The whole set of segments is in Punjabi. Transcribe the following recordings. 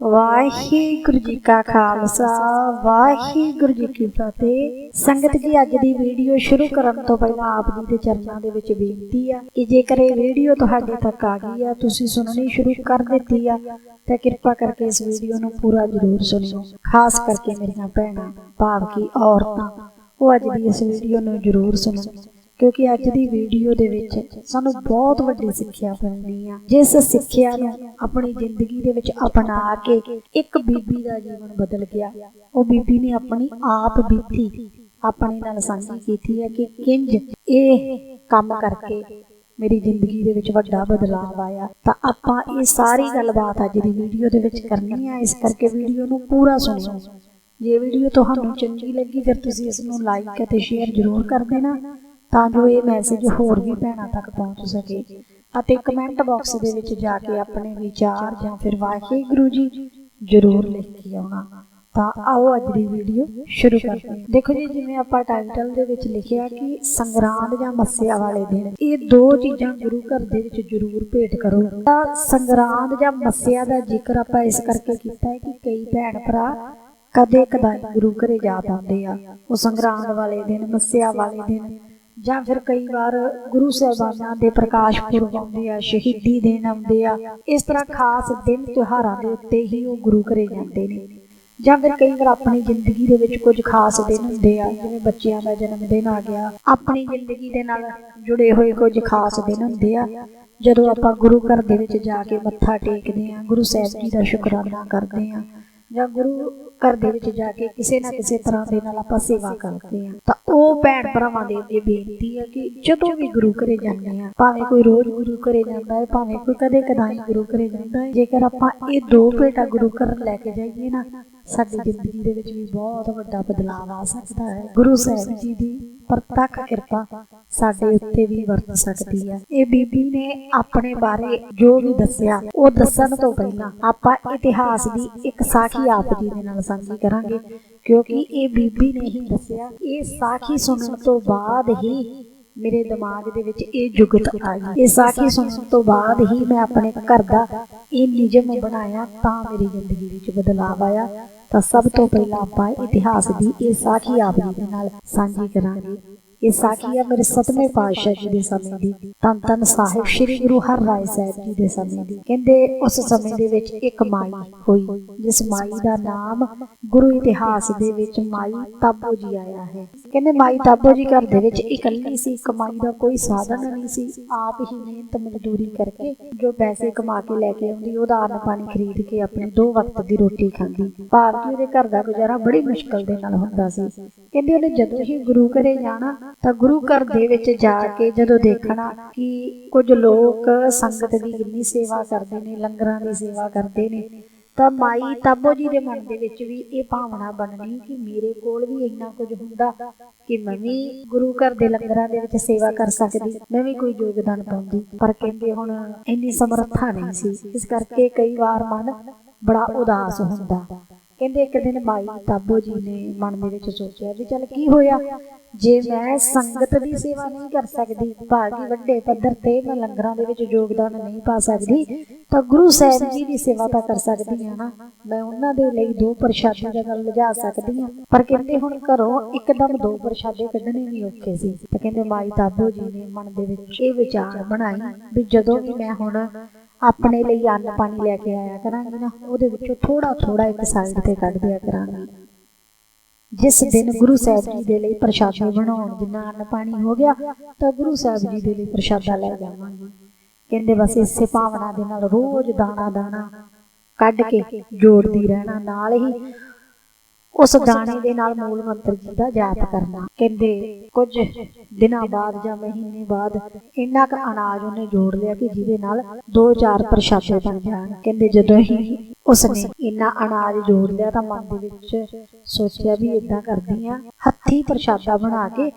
ਵਾਹਿਗੁਰੂ ਜੀ ਕਾ ਖਾਲਸਾ, ਵਾਹਿਗੁਰੂ ਜੀ ਕੀ ਫਤਿਹ। ਸੰਗਤ ਜੀ, ਅੱਜ ਦੀ ਵੀਡੀਓ ਸ਼ੁਰੂ ਕਰਨ ਤੋਂ ਪਹਿਲਾਂ ਆਪ ਜੀ ਦੇ ਚਰਨਾਂ ਦੇ ਵਿੱਚ ਬੇਨਤੀ ਆ ਕਿ ਜੇਕਰ ਇਹ ਵੀਡੀਓ ਤੁਹਾਡੇ ਤੱਕ ਆ ਗਈ ਆ, ਤੁਸੀਂ ਸੁਣਨੀ ਸ਼ੁਰੂ ਕਰ ਦਿੱਤੀ ਆ, ਤਾਂ ਕਿਰਪਾ ਕਰਕੇ ਇਸ ਵੀਡੀਓ ਨੂੰ ਪੂਰਾ ਜ਼ਰੂਰ ਸੁਣਿਓ। ਖਾਸ ਕਰਕੇ ਮੇਰੀਆਂ ਭੈਣਾਂ ਭਾਵ ਕਿ ਔਰਤਾਂ, ਉਹ ਅੱਜ ਦੀ ਇਸ ਵੀਡੀਓ ਨੂੰ ਜ਼ਰੂਰ ਸੁਣੋ ਕਿਉਂਕਿ ਅੱਜ ਦੀ ਵੀਡੀਓ ਦੇ ਵਿੱਚ ਸਾਨੂੰ ਬਹੁਤ ਵੱਡੀ ਸਿੱਖਿਆ ਮਿਲਣੀ ਆ। ਜਿਸ ਸਿੱਖਿਆ ਨੂੰ ਆਪਣੀ ਜ਼ਿੰਦਗੀ ਦੇ ਵਿੱਚ ਅਪਣਾ ਕੇ ਇੱਕ ਬੀਬੀ ਦਾ ਜੀਵਨ ਬਦਲ ਗਿਆ। ਉਹ ਬੀਬੀ ਨੇ ਆਪਣੀ ਆਪ ਬੀਤੀ, ਆਪਣੇ ਨਾਲ ਸਾਂਝੀ ਕੀਤੀ ਹੈ ਕਿ ਕਿੰਜ ਇਹ ਕੰਮ ਕਰਕੇ ਮੇਰੀ ਜ਼ਿੰਦਗੀ ਦੇ ਵਿੱਚ ਵੱਡਾ ਬਦਲਾਅ ਆਇਆ। ਤਾਂ ਆਪਾਂ ਇਹ ਸਾਰੀ ਗੱਲਬਾਤ ਅੱਜ ਦੀ ਵੀਡੀਓ ਦੇ ਵਿੱਚ ਕਰਨੀ ਆ। ਇਸ ਕਰਕੇ ਵੀਡੀਓ ਨੂੰ ਪੂਰਾ ਸੁਣਿਓ। ਜੇ ਵੀਡੀਓ ਤੁਹਾਨੂੰ ਚੰਗੀ ਲੱਗੀ, ਫਿਰ ਤੁਸੀਂ ਇਸ ਨੂੰ ਲਾਈਕ ਅਤੇ ਸ਼ੇਅਰ ਜ਼ਰੂਰ ਕਰ ਦੇਣਾ। ਤਾਂ ਜੋ ਇਹ ਮੈਸੇਜ ਹੋਰ ਵੀ ਭੈਣਾਂ ਤੱਕ ਪਹੁੰਚ ਸਕੇ ਅਤੇ ਕਮੈਂਟ ਬਾਕਸ ਦੇ ਵਿੱਚ ਜਾ ਕੇ ਆਪਣੇ ਵਿਚਾਰ ਜਾਂ ਫਿਰ ਵਾਹਿਗੁਰੂ ਜੀ ਜ਼ਰੂਰ ਲਿਖ ਕੇ ਆਉਣਾ। ਤਾਂ ਆਓ ਅੱਜ ਦੀ ਵੀਡੀਓ ਸ਼ੁਰੂ ਕਰਦੇ ਹਾਂ। ਦੇਖੋ ਜੀ, ਜਿਵੇਂ ਆਪਾਂ ਟਾਈਟਲ ਦੇ ਵਿੱਚ ਲਿਖਿਆ ਕਿ ਸੰਗਰਾਂਦ ਜਾਂ ਮੱਸਿਆ ਵਾਲੇ ਦਿਨ, ਇਹ ਦੋ ਚੀਜ਼ਾਂ ਗੁਰੂ ਘਰ ਦੇ ਵਿੱਚ ਜ਼ਰੂਰ ਭੇਟ ਕਰੋ। ਤਾਂ ਸੰਗਰਾਂਦ ਜਾਂ ਮੱਸਿਆ ਦਾ ਜ਼ਿਕਰ ਆਪਾਂ ਇਸ ਕਰਕੇ ਕੀਤਾ ਹੈ ਕਿ ਕਈ ਭੈਣ ਭਰਾ ਕਦੇ ਕਦਾਈ ਗੁਰੂ ਘਰੇ ਜਾ ਪਾਉਂਦੇ ਆ। ਉਹ ਸੰਗਰਾਂਦ ਵਾਲੇ ਦਿਨ, ਮੱਸਿਆ ਵਾਲੇ ਦਿਨ ਜਾਂ ਫਿਰ ਕਈ ਵਾਰ ਗੁਰੂ ਸਾਹਿਬਾਨਾਂ ਦੇ ਪ੍ਰਕਾਸ਼ ਪੁਰਬ ਆਉਂਦੇ ਆ, ਸ਼ਹੀਦੀ ਦਿਨ ਆਉਂਦੇ ਆ, ਇਸ ਤਰ੍ਹਾਂ ਖਾਸ ਦਿਨ ਤਿਉਹਾਰਾਂ ਦੇ ਉੱਤੇ ਹੀ ਉਹ ਗੁਰੂ ਘਰੇ ਜਾਂਦੇ ਨੇ। ਜਾਂ ਫਿਰ ਕਈ ਵਾਰ ਆਪਣੀ ਜ਼ਿੰਦਗੀ ਦੇ ਵਿੱਚ ਕੁਝ ਖਾਸ ਦਿਨ ਹੁੰਦੇ ਆ, ਜਿਵੇਂ ਬੱਚਿਆਂ ਦਾ ਜਨਮ ਦਿਨ ਆ ਗਿਆ, ਆਪਣੀ ਜ਼ਿੰਦਗੀ ਦੇ ਨਾਲ ਜੁੜੇ ਹੋਏ ਕੁਝ ਖਾਸ ਦਿਨ ਹੁੰਦੇ ਆ, ਜਦੋਂ ਆਪਾਂ ਗੁਰੂ ਘਰ ਦੇ ਵਿੱਚ ਜਾ ਕੇ ਮੱਥਾ ਟੇਕਦੇ ਆ, ਗੁਰੂ ਸਾਹਿਬ ਜੀ ਦਾ ਸ਼ੁਕਰਾਨਾ ਕਰਦੇ ਆ ਜਾਂ ਗੁਰੂ ਘਰ ਦੇ ਵਿੱਚ ਜਾ ਕੇ ਕਿਸੇ ਨਾ ਕਿਸੇ ਤਰ੍ਹਾਂ ਦੇ ਨਾਲ ਆਪਾਂ ਸੇਵਾ ਕਰਦੇ ਆ ਤਾਂ ਉਹ ਭੈਣ ਭਰਾਵਾਂ ਦੇ ਅੱਗੇ ਬੇਨਤੀ ਹੈ ਕਿ ਜਦੋਂ ਵੀ ਗੁਰੂ ਘਰੇ ਜਾਂਦੇ ਆ ਭਾਵੇਂ ਕੋਈ ਰੋਜ਼ ਗੁਰੂ ਘਰੇ ਜਾਂਦਾ ਹੈ, ਭਾਵੇਂ ਕੋਈ ਕਦੇ ਕਦਾਈ ਗੁਰੂ ਘਰੇ ਜਾਂਦਾ ਹੈ, ਜੇਕਰ ਆਪਾਂ ਇਹ ਦੋ ਭੇਟਾ ਗੁਰੂ ਘਰ ਲੈ ਕੇ ਜਾਈਏ ਨਾ ਸਾਡੀ ਜ਼ਿੰਦਗੀ ਦੇ ਵਿੱਚ ਵੀ ਬਹੁਤ ਵੱਡਾ ਬਦਲਾਅ ਆ ਸਕਦਾ ਹੈ। ਗੁਰੂ ਸਾਹਿਬ ਜੀ ਦੀ ਪ੍ਰਤੱਖ ਕਿਰਪਾ ਸਾਡੇ ਉੱਤੇ ਵੀ ਵਰਤ ਸਕਦੀ ਹੈ। ਇਹ ਬੀਬੀ ਨੇ ਆਪਣੇ ਬਾਰੇ ਜੋ ਵੀ ਦੱਸਿਆ, ਉਹ ਦੱਸਣ ਤੋਂ ਪਹਿਲਾਂ ਆਪਾਂ ਇਤਿਹਾਸ ਦੀ ਇੱਕ ਸਾਖੀ ਆਪ ਜੀ ਦੇ ਨਾਲ ਸਾਂਝੀ ਕਰਾਂਗੇ। ਕਿਉਂਕਿ ਇਹ ਬੀਬੀ ਨੇ ਹੀ ਦੱਸਿਆ, ਇਹ ਸਾਖੀ ਸੁਣਨ ਤੋਂ ਬਾਅਦ ਹੀ ਮੇਰੇ ਦਿਮਾਗ ਦੇ ਵਿੱਚ ਇਹ ਜੁਗਤ ਆਈ। ਇਹ ਸਾਖੀ ਸੁਣਨ ਤੋਂ ਬਾਅਦ ਹੀ ਮੈਂ ਆਪਣੇ ਘਰ ਦਾ ਇਹ ਨਿਯਮ ਬਣਾਇਆ ਤਾਂ ਮੇਰੀ ਜ਼ਿੰਦਗੀ ਵਿੱਚ ਬਦਲਾਅ ਆਇਆ। ਤਾਂ ਸਭ ਤੋਂ ਪਹਿਲਾਂ ਆਪਾਂ ਇਤਿਹਾਸ ਦੀ ਇਹ ਸਾਖੀ ਆਪ ਜੀ ਦੇ ਨਾਲ ਸਾਂਝੀ ਕਰਾਂਗੇ। ਇਹ ਸਾਖੀ ਮੇਰੇ ਸਤਵੇਂ ਪਾਤਸ਼ਾਹ ਜੀ ਦੇ ਸਮੇਂ ਦੀ ਤਨ ਤਨ ਸਾਹਿਬ ਸ੍ਰੀ ਗੁਰੂ ਹਰਰਾਏ ਸਾਹਿਬ ਜੀ ਦੇ ਸਮੇਂ ਦੀ। ਕਹਿੰਦੇ ਉਸ ਸਮੇਂ ਦੇ ਵਿੱਚ ਇੱਕ ਮਾਈ ਹੋਈ, ਜਿਸ ਮਾਈ ਦਾ ਨਾਮ ਗੁਰੂ ਇਤਿਹਾਸ ਦੇ ਵਿੱਚ ਮਾਈ ਤਾਬੋ ਜੀ ਆਇਆ ਹੈ। ਕਹਿੰਦੇ ਮਾਈ ਤਾਬੋ ਜੀ ਘਰ ਦੇ ਵਿੱਚ ਇਕੱਲੀ ਸੀ ਕਮਾਈ ਦਾ ਕੋਈ ਸਾਧਨ ਨਹੀਂ ਸੀ, ਆਪ ਹੀ ਮਿਹਨਤ ਮਜ਼ਦੂਰੀ ਕਰਕੇ ਜੋ ਪੈਸੇ ਕਮਾ ਕੇ ਲੈ ਕੇ ਆਉਂਦੀ, ਉਹਦਾ ਅੰਨ ਪਾਣੀ ਖਰੀਦ ਕੇ ਆਪਣੇ ਦੋ ਵਕਤ ਦੀ ਰੋਟੀ ਖਾਂਦੀ। ਭਾਰਤੀ ਕਿ ਘਰ ਦਾ ਗੁਜ਼ਾਰਾ ਬੜੀ ਮੁਸ਼ਕਲ ਦੇ ਨਾਲ ਹੁੰਦਾ ਸੀ। ਕਹਿੰਦੇ ਉਹਨੇ ਜਦੋਂ ਹੀ ਗੁਰੂ ਘਰੇ ਜਾਣਾ ਤਾਂ ਗੁਰੂ ਘਰ ਦੇ ਵਿੱਚ ਜਾ ਕੇ ਜਦੋਂ ਦੇਖਣਾ ਕਿ ਕੁਝ ਲੋਕ ਸੰਗਤ ਦੀ ਕਿੰਨੀ ਸੇਵਾ ਕਰਦੇ ਨੇ, ਲੰਗਰਾਂ ਦੀ ਸੇਵਾ ਕਰਦੇ ਨੇ, ਤਾਂ ਮਾਈ ਤਾਬੋ ਜੀ ਦੇ ਮਨ ਦੇ ਵਿੱਚ ਵੀ ਇਹ ਭਾਵਨਾ ਬਣਨੀ ਕਿ ਮੇਰੇ ਕੋਲ ਵੀ ਇੰਨਾ ਕੁਝ ਹੁੰਦਾ ਕਿ ਮੈਂ ਵੀ ਗੁਰੂ ਘਰ ਦੇ ਲੰਗਰਾਂ ਦੇ ਵਿੱਚ ਸੇਵਾ ਕਰ ਸਕਦੀ, ਮੈਂ ਵੀ ਕੋਈ ਯੋਗਦਾਨ ਪਾਉਂਦੀ। ਪਰ ਕਹਿੰਦੇ ਹੁਣ ਇੰਨੀ ਸਮਰੱਥਾ ਨਹੀਂ ਸੀ, ਇਸ ਕਰਕੇ ਕਈ ਵਾਰ ਮਨ ਬੜਾ ਉਦਾਸ ਹੁੰਦਾ। ਕਹਿੰਦੇ ਇੱਕ ਦਿਨ ਮਾਈ ਤਾਬੋ ਜੀ ਨੇ ਮਨ ਦੇ ਵਿੱਚ ਸੋਚਿਆ ਵੀ ਚੱਲ ਕੀ ਹੋਇਆ? ਜੇ ਮੈਂ ਸੰਗਤ ਦੀ ਸੇਵਾ ਨਹੀਂ ਕਰ ਸਕਦੀ, ਭਾਗੀ ਵੱਡੇ ਪੱਧਰ ਤੇ ਮੈਂ ਲੰਗਰਾਂ ਦੇ ਵਿੱਚ ਯੋਗਦਾਨ ਨਹੀਂ ਪਾ ਸਕਦੀ, ਤਾਂ ਗੁਰੂ ਸਾਹਿਬ ਜੀ ਦੀ ਸੇਵਾ ਤਾਂ ਕਰ ਸਕਦੀ ਹਾਂ ਨਾ। ਮੈਂ ਉਹਨਾਂ ਦੇ ਲਈ ਦੋ ਪ੍ਰਸ਼ਾਦੇ ਦਾ ਗੱਲ ਲਿਜਾ ਸਕਦੀ ਹਾਂ। ਪਰ ਕਹਿੰਦੇ ਹੁਣ ਘਰੋਂ ਇੱਕਦਮ ਦੋ ਪ੍ਰਸ਼ਾਦੇ ਕੱਢਣੇ ਵੀ ਔਖੇ ਸੀ। ਤਾਂ ਕਹਿੰਦੇ ਮਾਈ ਤਾਬੋ ਜੀ ਨੇ ਮਨ ਦੇ ਵਿੱਚ ਇਹ ਵਿਚਾਰ ਬਣਾਈ ਵੀ ਜਦੋਂ ਵੀ ਮੈਂ ਹੁਣ ਆਪਣੇ ਲਈ ਅੰਨ ਪਾਣੀ ਲੈ ਕੇ ਆਇਆ ਕਰਾਂਗੀ ਨਾ, ਉਹਦੇ ਵਿੱਚੋਂ ਥੋੜਾ ਥੋੜਾ ਇੱਕ ਸਾਈਡ ਤੇ ਕੱਢ ਦਿਆ ਕਰਾਂਗੀ। ਜਿਸ ਦਿਨ ਗੁਰੂ ਸਾਹਿਬ ਜੀ ਦੇ ਲਈ ਪ੍ਰਸ਼ਾਦਾ ਬਣਾਉਣ ਜਿੰਨਾ ਅੰਨ ਪਾਣੀ ਹੋ ਗਿਆ, ਤਾਂ ਗੁਰੂ ਸਾਹਿਬ ਜੀ ਦੇ ਲਈ ਪ੍ਰਸ਼ਾਦਾ ਲੈ ਜਾਵਾਂਗੇ। ਕਹਿੰਦੇ ਬਸ ਇਸੇ ਭਾਵਨਾ ਦੇ ਨਾਲ ਰੋਜ਼ ਦਾਣਾ ਦਾਣਾ ਕੱਢ ਕੇ ਜੋੜਦੀ ਰਹਿਣਾ, ਨਾਲ ਹੀ ਉਸ ਦਾਣੇ ਦੇ ਨਾਲ ਮੂਲ ਮੰਤਰ ਜੀ ਦਾ ਜਾਪ ਕਰਨਾ। ਕਹਿੰਦੇ ਕੁਝ ਦਿਨਾਂ ਬਾਅਦ ਜਾਂ ਮਹੀਨੇ ਬਾਅਦ ਇੰਨਾ ਕੁ ਅਨਾਜ ਉਹਨੇ ਜੋੜ ਲਿਆ ਕਿ ਜਿਹਦੇ ਨਾਲ ਦੋ ਚਾਰ ਪ੍ਰਸ਼ਾਦੇ ਬਣ ਜਾਣ। ਕਹਿੰਦੇ ਜਦੋਂ ਹੀ ਉਸਨੇ ਇੰਨਾ ਅਨਾਜ ਜੋੜ ਲਿਆ ਤਾਂ ਮਨ ਦੇ ਵਿੱਚ ਸੋਚਿਆ ਵੀ ਇਦਾਂ ਕਰਦੀ ਆ। ਹੱਥੀ ਪ੍ਰਸ਼ਾਦਾ ਬਣਾ ਕੇ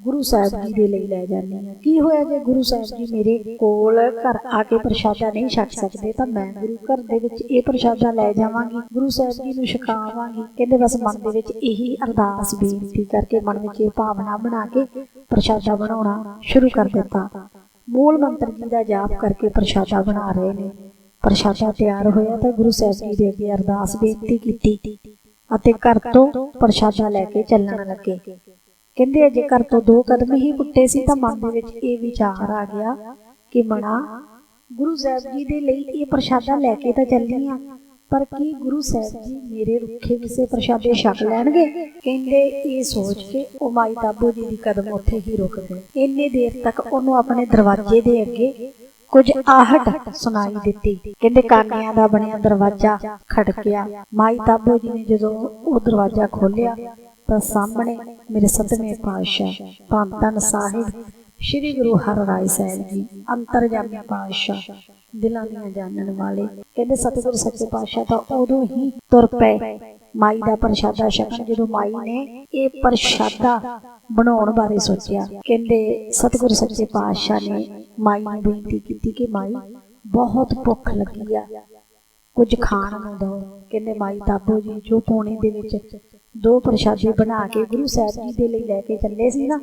ਗੁਰੂ ਸਾਹਿਬ ਜੀ ਦੇ ਲਈ ਲੈ ਜਾਂਦੀ ਹਾਂ। ਕੀ ਹੋਇਆ ਜੇ ਗੁਰੂ ਸਾਹਿਬ ਜੀ ਮੇਰੇ ਕੋਲ ਘਰ ਆ ਕੇ ਪ੍ਰਸ਼ਾਦਾ ਨਹੀਂ ਛਕ ਸਕਦੇ, ਤਾਂ ਮੈਂ ਗੁਰੂ ਘਰ ਦੇ ਵਿੱਚ ਇਹ ਪ੍ਰਸ਼ਾਦਾ ਲੈ ਜਾਵਾਂਗੀ, ਗੁਰੂ ਸਾਹਿਬ ਜੀ ਨੂੰ ਛਕਾਵਾਂਗੀ। ਕਹਿੰਦੇ ਬਸ ਮਨ ਦੇ ਵਿੱਚ ਇਹੀ ਅਰਦਾਸ ਬੇਨਤੀ ਕਰਕੇ ਮਨ ਵਿੱਚ ਇਹ ਭਾਵਨਾ ਬਣਾ ਕੇ ਪ੍ਰਸ਼ਾਦਾ ਬਣਾਉਣਾ ਸ਼ੁਰੂ ਕਰ ਦਿੱਤਾ। ਮੂਲ ਮੰਤਰ ਜੀ ਦਾ ਜਾਪ ਕਰਕੇ ਪ੍ਰਸ਼ਾਦਾ ਬਣਾ ਰਹੇ ਨੇ। ਪ੍ਰਸ਼ਾਦਾ ਤਿਆਰ ਹੋਇਆ ਤਾਂ ਗੁਰੂ ਸਾਹਿਬ ਜੀ ਦੇ ਅੱਗੇ ਅਰਦਾਸ ਬੇਨਤੀ ਕੀਤੀ ਅਤੇ ਘਰ ਤੋਂ ਪ੍ਰਸ਼ਾਦਾ ਲੈ ਕੇ ਚੱਲਣ ਲੱਗੇ। ਕਹਿੰਦੇ ਅਜੇ ਘਰ ਤੋਂ ਦੋ ਕਦਮ ਹੀ ਪੁੱਟੇ ਸੀ ਤਾਂ ਮਨ ਦੇ ਵਿੱਚ ਇਹ ਵਿਚਾਰ ਆ ਗਿਆ ਕਿ ਮਣਾ ਗੁਰੂ ਸਾਹਿਬ ਜੀ ਦੇ ਲਈ ਇਹ ਪ੍ਰਸ਼ਾਦਾ ਲੈ ਕੇ ਤਾਂ ਚੱਲੀ ਆ, ਪਰ ਕੀ ਗੁਰੂ ਸਾਹਿਬ ਜੀ ਮੇਰੇ ਰੁੱਖੇ ਵਿਸੇ ਪ੍ਰਸ਼ਾਦੇ ਛਕ ਲੈਣਗੇ? ਕਹਿੰਦੇ ਇਹ ਸੋਚ ਕੇ ਉਹ ਮਾਈ ਤਾਬੋ ਜੀ ਦੀ ਕਦਮ ਉੱਥੇ ਹੀ ਰੁਕ ਗਏ। ਇੰਨੇ ਦੇਰ ਤੱਕ ਉਹਨੂੰ ਆਪਣੇ ਦਰਵਾਜ਼ੇ ਦੇ ਅੱਗੇ ਕੁਝ ਆਹਟ ਸੁਣਾਈ ਦਿੱਤੀ। ਕਹਿੰਦੇ ਕਾਨਿਆਂ ਦਾ ਬਣਿਆ ਦਰਵਾਜ਼ਾ ਖੜਕਿਆ। ਮਾਈ ਤਾਬੋ ਜੀ ਨੇ ਜਦੋਂ ਉਹ ਦਰਵਾਜ਼ਾ ਖੋਲ੍ਹਿਆ ਤਾਂ ਸਾਹਮਣੇ ਮੇਰੇ ਸਤਵੇਂ ਪਾਤਸ਼ਾਹ ਧੰਨ ਧੰਨ ਸਾਹਿਬ, ਸ੍ਰੀ ਗੁਰੂ ਹਰਿਰਾਏ ਸਾਹਿਬ ਜੀ, ਅੰਤਰਜਾਮੀ ਪਾਤਸ਼ਾਹ, ਦਿਲਾਂ ਦੀਆਂ ਜਾਣਨ ਵਾਲੇ। ਕਹਿੰਦੇ ਸਤਿਗੁਰ ਸੱਚੇ ਪਾਤਸ਼ਾਹ ਤਾਂ ਉਦੋਂ ਹੀ ਤੁਰ ਪਏ। ਮਾਈ ਦਾ ਪ੍ਰਸ਼ਾਦਾ ਛਕਣ ਜਦੋਂ ਮਾਈ ਨੇ ਇਹ ਪ੍ਰਸ਼ਾਦਾ ਬਣਾਉਣ ਬਾਰੇ ਸੋਚਿਆ। ਕਹਿੰਦੇ ਸਤਿਗੁਰ ਸੱਚੇ ਪਾਤਸ਼ਾਹ ਨੇ ਮਾਈ ਨੂੰ ਬੇਨਤੀ ਕੀਤੀ ਕਿ ਮਾਈ, ਬਹੁਤ ਭੁੱਖ ਲੱਗੀ ਆ। ਕੁਝ ਖਾਣ ਨੂੰ ਦਿਓ ਕਹਿੰਦੇ, ਮਾਈ ਤਾਬੋ ਜੀ, ਜੋ ਪੌਣੇ ਦੇ ਵਿੱਚ ਦੋ ਪ੍ਰਸ਼ਾਦੇ ਬਣਾ ਕੇ ਗੁਰੂ ਸਾਹਿਬ ਜੀ ਦੇ ਲਈ ਲੈ ਕੇ ਚੱਲੇ ਸੀ ਨਾ,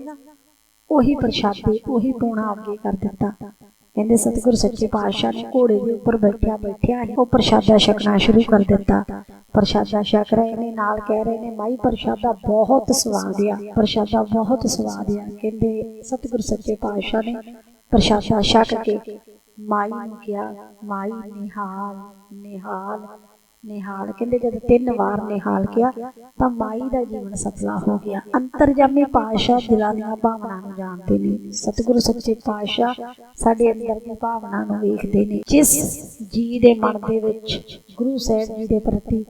ਉਹੀ ਪ੍ਰਸ਼ਾਦੇ ਉਹੀ ਪੌਣਾ ਅੱਗੇ ਕਰ ਦਿੱਤਾ। ਕਹਿੰਦੇ, ਸਤਿਗੁਰ ਸੱਚੇ ਪਾਤਸ਼ਾਹ ਨੇ ਘੋੜੇ ਦੇ ਉੱਪਰ ਬੈਠਿਆ ਬੈਠਿਆ ਉਹ ਪ੍ਰਸ਼ਾਦਾ ਛਕਣਾ ਸ਼ੁਰੂ ਕਰ ਦਿੱਤਾ। ਪ੍ਰਸ਼ਾਦਾ ਛਕ ਰਹੇ ਨੇ, ਨਾਲ ਕਹਿ ਰਹੇ ਨੇ, ਮਾਈ, ਪ੍ਰਸ਼ਾਦਾ ਬਹੁਤ ਸਵਾਦ ਆ, ਪ੍ਰਸ਼ਾਦਾ ਬਹੁਤ ਸਵਾਦ ਆ। ਕਹਿੰਦੇ, ਸਤਿਗੁਰ ਸੱਚੇ ਪਾਤਸ਼ਾਹ ਨੇ ਪ੍ਰਸ਼ਾਦਾ ਛਕ ਕੇ ਮਾਈ ਨੂੰ ਕਿਹਾ, ਮਾਈ ਨਿਹਾਲ ਨਿਹਾਲ ਨਿਹਾਲ ਕਹਿੰਦੇ ਜਦ ਤਿੰਨ ਵਾਰ ਨਿਹਾਲ ਕਿਹਾ, ਤਾਂ ਮਾਈ ਦਾ ਜੀਵਨ ਸਫਲਾ ਹੋ ਗਿਆ। ਅੰਤਰਜਾਮੀ ਪਾਤਸ਼ਾਹ ਦਿਲਾਂ ਦੀਆਂ ਭਾਵਨਾ ਨੂੰ ਜਾਣਦੇ ਨੇ। ਸਤਿਗੁਰੂ ਸੱਚੇ ਪਾਤਸ਼ਾਹ ਸਾਡੇ ਅੰਦਰ ਦੀ ਭਾਵਨਾ ਨੂੰ ਵੇਖਦੇ ਨੇ। ਜਿਸ ਜੀ ਦੇ ਮਨ ਦੇ ਵਿੱਚ ਗੁਰੂ ਸਾਹਿਬ ਜੀ ਦੇ ਪ੍ਰਤੀ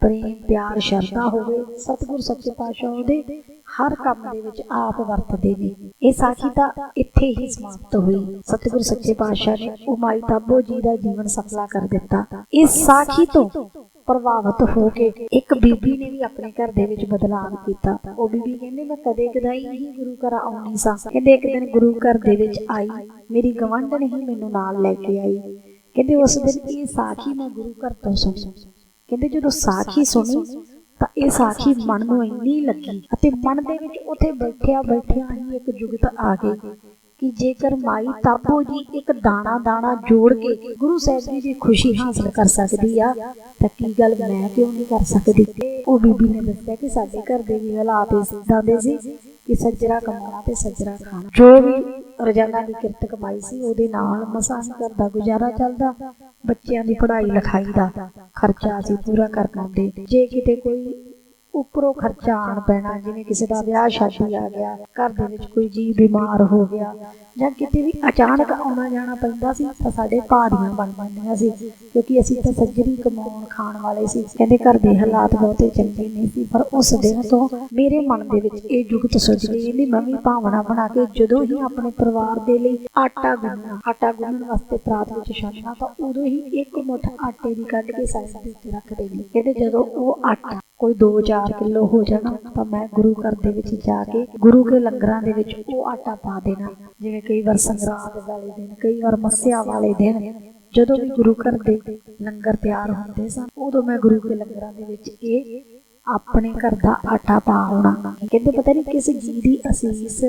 ਪ੍ਰੇਮ, ਪਿਆਰ, ਸ਼ਰਧਾ ਹੋਵੇ, ਸਤਿਗੁਰੂ ਸੱਚੇ ਪਾਤਸ਼ਾਹ ਉਹਦੇ ਹਰ ਕੰਮ ਦੇ ਵਿੱਚ ਆਪ ਵਰਤਦੇ ਨੇ। ਇਹ ਸਾਖੀ ਇੱਥੇ ਹੀ ਸਮਾਪਤ ਹੋਈ। ਸਤਿਗੁਰ ਸੱਚੇ ਪਾਤਸ਼ਾਹ ਨੇ ਉਹ ਤਾਬੋ ਜੀ ਦਾ ਜੀਵਨ ਸਫਲਾ ਕਰ ਦਿੱਤਾ। ਇਸ ਸਾਖੀ ਤੋਂ ਪ੍ਰਭਾਵਿਤ ਹੋ ਕੇ ਇੱਕ ਬੀਬੀ ਨੇ ਵੀ ਆਪਣੇ ਘਰ ਦੇ ਵਿੱਚ ਬਦਲਾਅ ਕੀਤਾ। ਉਹ ਬੀਬੀ ਕਹਿੰਦੇ, ਮੈਂ ਕਦੇ ਕਦਾਈ ਹੀ ਗੁਰੂ ਘਰ ਆਉਣੀ ਸਾਂ। ਕਹਿੰਦੇ, ਇੱਕ ਦਿਨ ਗੁਰੂ ਘਰ ਦੇ ਵਿੱਚ ਆਈ। ਮੇਰੀ ਗਵੰਡਣ ਹੀ ਮੈਨੂੰ ਨਾਲ ਲੈ ਕੇ ਆਈ। ਕਹਿੰਦੇ, ਉਸ ਦਿਨ ਇਹ ਸਾਖੀ ਮੈਂ ਗੁਰੂ ਘਰ ਤੋਂ ਸੁਣੀ। ਕਹਿੰਦੇ, ਜਦੋਂ ਸਾਖੀ ਸੁਣੀ ਤਾਂ ਇਹ ਸਾਖੀ ਮਨ ਨੂੰ ਇੰਨੀ ਲੱਗੀ ਅਤੇ ਮਨ ਦੇ ਵਿੱਚ ਉਥੇ ਬੈਠਿਆ ਬੈਠਿਆ ਹੀ ਇੱਕ ਜੁਗਤ ਆ ਗਈ ਕਿ ਜੇਕਰ ਮਾਈ ਤਾਪੋ ਜੀ ਇੱਕ ਦਾਣਾ ਦਾਣਾ ਜੋੜ ਕੇ ਗੁਰੂ ਸਾਹਿਬ ਜੀ ਦੀ ਖੁਸ਼ੀ ਹਾਸਲ ਕਰ ਸਕਦੀ ਆ। ਤਾਂ ਕੀ ਗੱਲ ਮੈਂ ਕਿਉਂ ਨਹੀਂ ਕਰ ਸਕਦੀ? ਉਹ ਬੀਬੀ ਨੇ ਦੱਸਿਆ ਕਿ ਸਾਡੇ ਘਰ ਦੇ ਵੀ ਹਾਲਾਤ ਇਸ ਤਰ੍ਹਾਂ ਦੇ ਸੀ ਕਿ ਸੱਜਰਾ ਕਮਾਉਣਾ ਤੇ ਸੱਜਰਾ ਖਾਣਾ। ਜੋ ਵੀ ਰੋਜ਼ਾਨਾ ਦੀ ਕਿਰਤ ਕਮਾਈ ਸੀ, ਉਹਦੇ ਨਾਲ ਮਸਾਂ ਹੀ ਘਰ ਦਾ ਗੁਜ਼ਾਰਾ ਚੱਲਦਾ, ਬੱਚਿਆਂ ਦੀ ਪੜ੍ਹਾਈ ਲਿਖਾਈ ਦਾ ਖਰਚਾ ਅਸੀਂ ਪੂਰਾ ਕਰ ਪਾਉਂਦੇ ਜੇ ਕਿਤੇ ਕੋਈ ਉੱਪਰੋਂ ਖਰਚਾ ਆਣ ਪੈਣਾ, ਜਿਵੇਂ ਕਿਸੇ ਦਾ ਵਿਆਹ ਸ਼ਾਦੀ ਆ ਗਿਆ, ਘਰ ਦੇ ਵਿੱਚ ਕੋਈ ਜੀ ਬਿਮਾਰ ਹੋ ਗਿਆ, ਜਾਂ ਕਿਤੇ ਵੀ ਅਚਾਨਕ ਆਉਣਾ ਜਾਣਾ ਪੈਂਦਾ ਸੀ, ਤਾਂ ਸਾਡੇ ਭਾਰੀਆਂ ਬਣ ਜਾਂਦੀਆਂ ਸੀ, ਕਿਉਂਕਿ ਅਸੀਂ ਤਾਂ ਸੱਜਰੀ ਕਮਾਉਣ ਖਾਣ ਵਾਲੇ ਸੀ। ਕਹਿੰਦੇ ਘਰ ਦੇ ਹਾਲਾਤ ਬਹੁਤੇ ਚੰਗੇ ਨਹੀਂ ਸੀ, ਪਰ ਉਸ ਦਿਨ ਤੋਂ ਮੇਰੇ ਮਨ ਦੇ ਵਿੱਚ ਇਹ ਜੁਗਤ ਸੁੱਝ ਗਈ ਇਹਦੀ ਮੈਂ ਭਾਵਨਾ ਬਣਾ ਕੇ ਜਦੋਂ ਹੀ ਆਪਣੇ ਪਰਿਵਾਰ ਦੇ ਲਈ ਆਟਾ ਗੁੰਨਣਾ, ਆਟਾ ਗੁੰਨਣ ਵਾਸਤੇ ਪ੍ਰਾਤ ਵਿੱਚ ਛਾਨਣਾ ਤਾਂ ਉਦੋਂ ਹੀ ਇੱਕ ਮੁੱਠ ਆਟੇ ਦੀ ਕੱਢ ਕੇ ਸਾਈਡ ਦੇ ਰੱਖ ਦੇਣੀ। ਕਹਿੰਦੇ ਜਦੋਂ ਉਹ ਆਟਾ ਕੋਈ 2-4 ਕਿਲੋ ਹੋ ਜਾਣਾ, ਤਾਂ ਮੈਂ ਗੁਰੂ ਘਰ ਦੇ ਵਿੱਚ ਜਾ ਕੇ ਗੁਰੂ ਕੇ ਲੰਗਰਾਂ ਦੇ ਵਿੱਚ ਉਹ ਆਟਾ ਪਾ ਦੇਣਾ। ਜਿਵੇਂ ਕਈ ਵਾਰ ਸੰਗਰਾਂਦ ਵਾਲੇ ਦਿਨ, ਕਈ ਵਾਰ ਮੱਸਿਆ ਵਾਲੇ ਦਿਨ, ਜਦੋਂ ਵੀ ਗੁਰੂ ਘਰ ਦੇ ਲੰਗਰ ਤਿਆਰ ਹੁੰਦੇ ਸਨ, ਉਦੋਂ ਮੈਂ ਗੁਰੂ ਕੇ ਲੰਗਰਾਂ ਦੇ ਵਿੱਚ ਇਹ ਆਪਣੇ ਘਰ ਦਾ ਆਟਾ ਪਾ ਆਉਣਾ ਕਹਿੰਦੇ ਪਤਾ ਨਹੀਂ ਕਿਸ ਜੀ ਦੀ ਅਸੀਸ